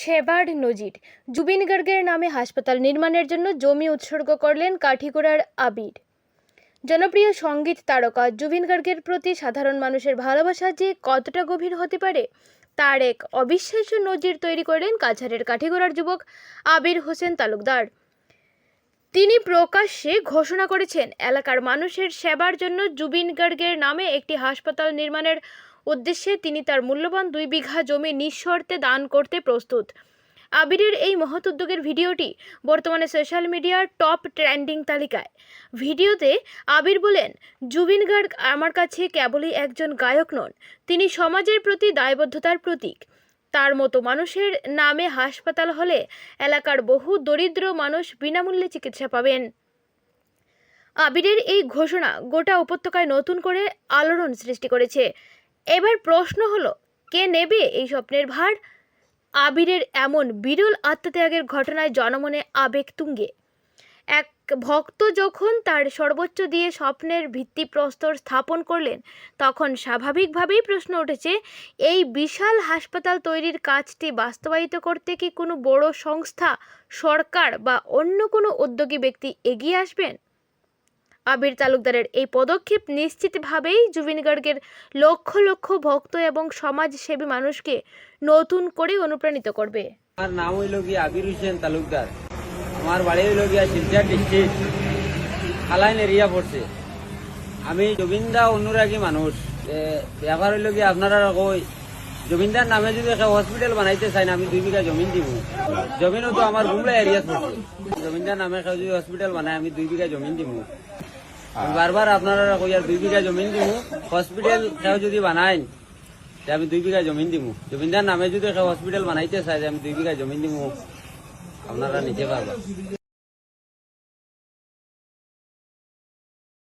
সেবার নজির। জুবিন গার্গের নামে হাসপাতাল নির্মাণের জন্য জমি উৎসর্গ করলেন কাঠিগোড়ার আবির। জনপ্রিয় সংগীত তারকা জুবিন গার্গের প্রতি সাধারণ মানুষের ভালোবাসা যে কতটা গভীর হতে পারে, তার এক অবিশ্বাস্য নজির তৈরি করলেন কাছাড়ের কাঠিগোড়ার যুবক আবির হোসেন তালুকদার। তিনি প্রকাশ্যে ঘোষণা করেছেন, এলাকার মানুষের সেবার জন্য জুবিন গার্গের নামে একটি হাসপাতাল নির্মাণের উদ্দেশ্যে তিনি তার মূল্যবান দুই বিঘা জমি নিঃশর্তে দান করতে প্রস্তুত। আবিরের এই মহৎ উদ্যোগের ভিডিওটি বর্তমানে সোশ্যাল মিডিয়ার টপ ট্রেন্ডিং তালিকায়। ভিডিওতে আবির বলেন, জুবিন গার্গ আমার কাছে কেবলই একজন গায়ক নন, তিনি সমাজের প্রতি দায়বদ্ধতার প্রতীক। তার মতো মানুষের নামে হাসপাতাল হলে এলাকার বহু দরিদ্র মানুষ বিনামূল্যে চিকিৎসা পাবেন। আবিরের এই ঘোষণা গোটা উপত্যকায় নতুন করে আলোড়ন সৃষ্টি করেছে। এবার প্রশ্ন হলো, কে নেবে এই স্বপ্নের ভার? আবিরের এমন বিরল আত্মত্যাগের ঘটনায় জনমনে আবেগ তুঙ্গে। এক ভক্ত যখন তার সর্বোচ্চ দিয়ে স্বপ্নের ভিত্তিপ্রস্তর স্থাপন করলেন, তখন স্বাভাবিকভাবেই প্রশ্ন উঠেছে, এই বিশাল হাসপাতাল তৈরির কাজটি বাস্তবায়িত করতে কি কোনো বড় সংস্থা, সরকার বা অন্য কোনো উদ্যোগী ব্যক্তি এগিয়ে আসবেন? আবির তালুকদারের এই পদক্ষেপ নিশ্চিতভাবেই জুবিন গার্গের লক্ষ লক্ষ ভক্ত এবং সমাজসেবী মানুষকে নতুন করে অনুপ্রাণিত করবে। আমার নাম হইল কি আবির হোসেন তালুকদার। আমার বাড়ি হইল গিয়া শিলচর ডিস্ট্রিক্ট খালাইন এরিয়া পড়ছে। আমি জমিনদা অনুরাগী মানুষ। ব্যাপার হইল কি আপনারা কই জমিনদার নামে যদি হসপিটাল বানাইতে চাই না, আমি দুই বিঘা জমিন দিব। জমিনও তো আমার গুমলা এরিয়াত পড়ছে জমিনদার নামে যদি হসপিটাল বানায়, আমি দুই বিঘা জমিন দিব। বারবার আপনারা কই আর দুই বিঘা জমিন দিব। হসপিটাল কেউ যদি বানায়, তে আমি দুই বিঘা জমিন দিমু জমিনদার নামে যদি হসপিটাল বানাইতে চাই আমি দুই বিঘা জমিন দিমু আপনারা নিতে পারবা।